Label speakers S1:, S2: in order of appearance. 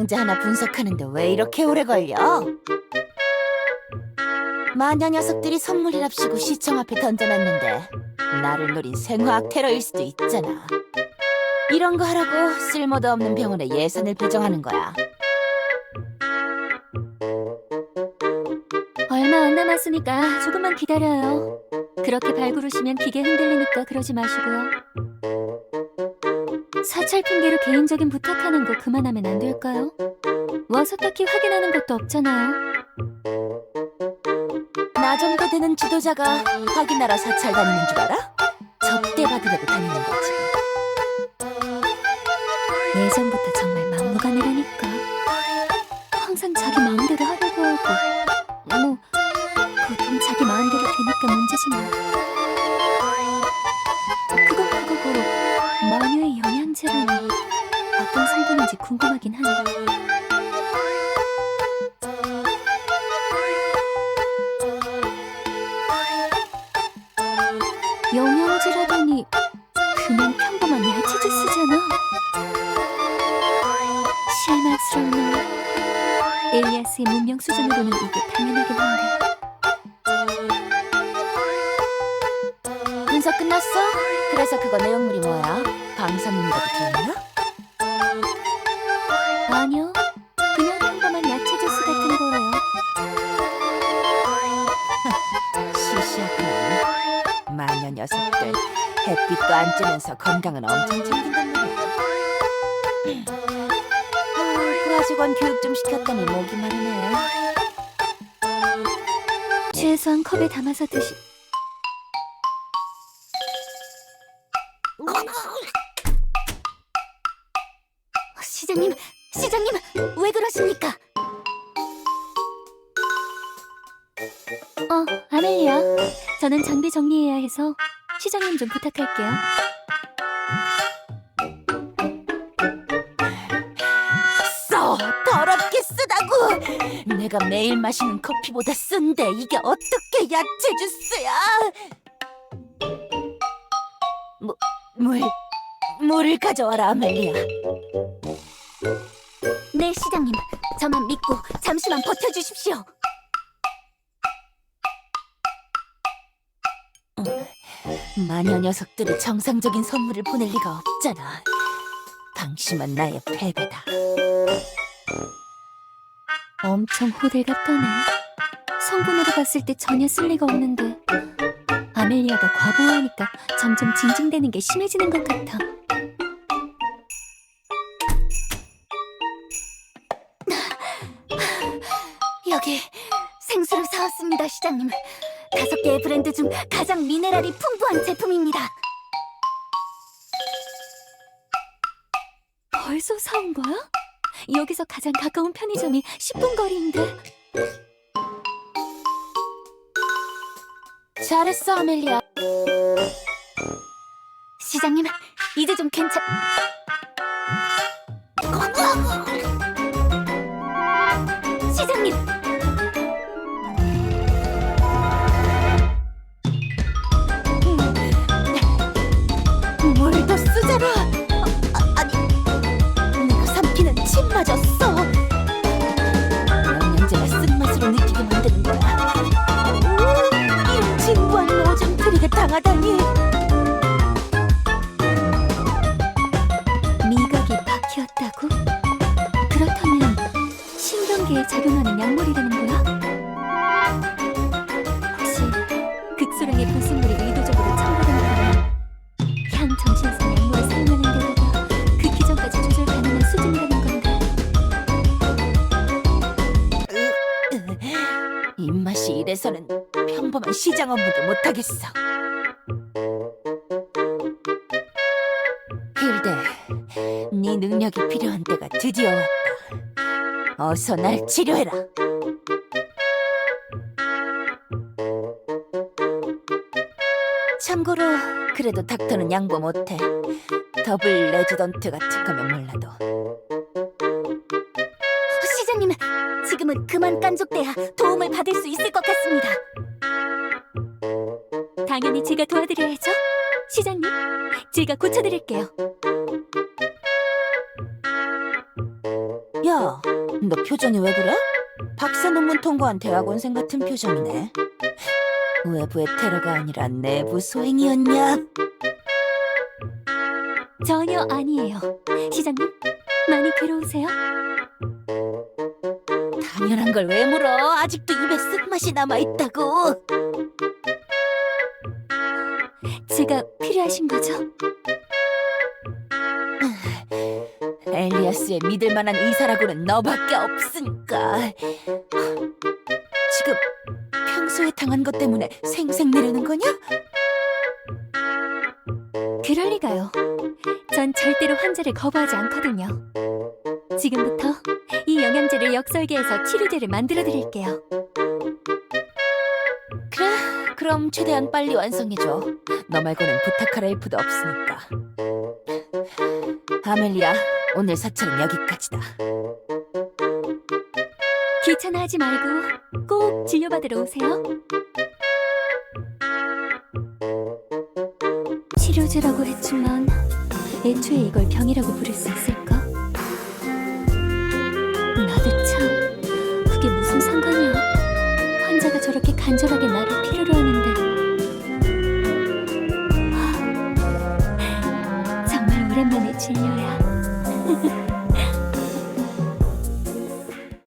S1: 영양제 하나 분석하는데 왜 이렇게 오래 걸려? 마녀 녀석들이 선물이랍시고 시청 앞에 던져놨는데 나를 노린 생화학 테러일 수도 있잖아. 이런 거 하라고 쓸모도 없는 병원에 예산을 배정하는 거야.
S2: 얼마 안 남았으니까 조금만 기다려요. 그렇게 발구르시면 기계 흔들리니까 그러지 마시고요. 사찰 핑계로 개인적인 부탁하는 거 그만하면 안 될까요? 와서 딱히 확인하는 것도 없잖아요.
S1: 나 정도 되는 지도자가 확인하러 사찰 다니는 줄 알아? 접대 받으려고 다니는 거지.
S2: 예전부터 정말 막무가내라니까. 항상 자기 마음대로 하려고 하고. 뭐, 보통 자기 마음대로 되니까 문제지 뭐. 하긴 하네. 영양제라더니 그냥 평범한 야채 주스잖아. 실망스럽네. 엘리아스의 문명 수준으로는 이게 당연하긴 한데.
S1: 분석 끝났어? 그래서 그거 내용물이 뭐야? 방사능이라도 들었나?
S2: 아니요. 그냥 평범한 야채 주스 같은 거예요.
S1: 시시하구만. 마녀 녀석들 햇빛도 안 쬐면서 건강은 엄청 챙긴단 말이야. 아, 브라직원 교육 좀 시켰더니 목이 마르네.
S2: 최소한 컵에 담아서 드시. 시장님, 시장님, 왜 그러십니까? 어, 아멜리아. 저는 장비 정리해야 해서 시장님 좀 부탁할게요.
S1: 써 더럽게 쓰다고. 내가 매일 마시는 커피보다 쓴데 이게 어떻게 야채 주스야? 뭐, 물 물을 가져와라 아멜리아.
S2: 네, 시장님. 저만 믿고 잠시만 버텨주십시오.
S1: 마녀 녀석들이 정상적인 선물을 보낼 리가 없잖아. 방심한 나의 패배다.
S2: 엄청 호들갑떠네. 성분으로 봤을 때 전혀 쓸 리가 없는데 아멜리아가 과보하니까 점점 징징대는 게 심해지는 것 같아. 여기 생수를 사왔습니다, 시장님. 다섯 개의 브랜드 중 가장 미네랄이 풍부한 제품입니다. 벌써 사온 거야? 여기서 가장 가까운 편의점이 10분 거리인데
S1: 잘했어 아멜리아.
S2: 시장님 이제 좀 괜찮 신경계에 작용하는 약물이라는 거야? 혹시 극소량의 불순물이 의도적으로 첨가된 거야? 향 정신성 약물을 사용하는 데다가 그 기전까지 조절 가능한 수준이라는 건데
S1: 입맛이 이래서는 평범한 시장 업무도 못하겠어. hilde 네 능력이 필요한 때가 드디어 왔다. 어서 날 치료해라. 참고로 그래도 닥터는 양보 못해. 더블 레지던트 같은 거면 몰라도.
S2: 시장님, 지금은 그만 깐족돼야 도움을 받을 수 있을 것 같습니다. 당연히 제가 도와드려야죠. 시장님, 제가 고쳐드릴게요.
S1: 너 표정이 왜 그래? 박사 논문 통과한 대학원생 같은 표정이네. 외부의 테러가 아니라 내부 소행이었냐?
S2: 전혀 아니에요. 시장님, 많이 괴로우세요?
S1: 당연한 걸 왜 물어? 아직도 입에 쓴맛이 남아 있다고.
S2: 제가 필요하신 거죠?
S1: 엘리아스의 믿을 만한 의사라고는 너밖에 없으니까. 지금 평소에 당한 것 때문에 생색 내려는 거냐?
S2: 그럴 리가요. 전 절대로 환자를 거부하지 않거든요. 지금부터 이 영양제를 역설계해서 치료제를 만들어 드릴게요.
S1: 그래, 그럼 최대한 빨리 완성해줘. 너 말고는 부탁할 엘프도 없으니까. 아멜리아, 오늘 사찰은 여기까지다.
S2: 귀찮아하지 말고 꼭 진료받으러 오세요. 치료제라고 했지만 애초에 이걸 병이라고 부를 수 있을까? 나도 참 그게 무슨 상관이야? 환자가 저렇게 간절하게 나를 필요로 하는데 하, 정말 오랜만에 진료야. Thank you.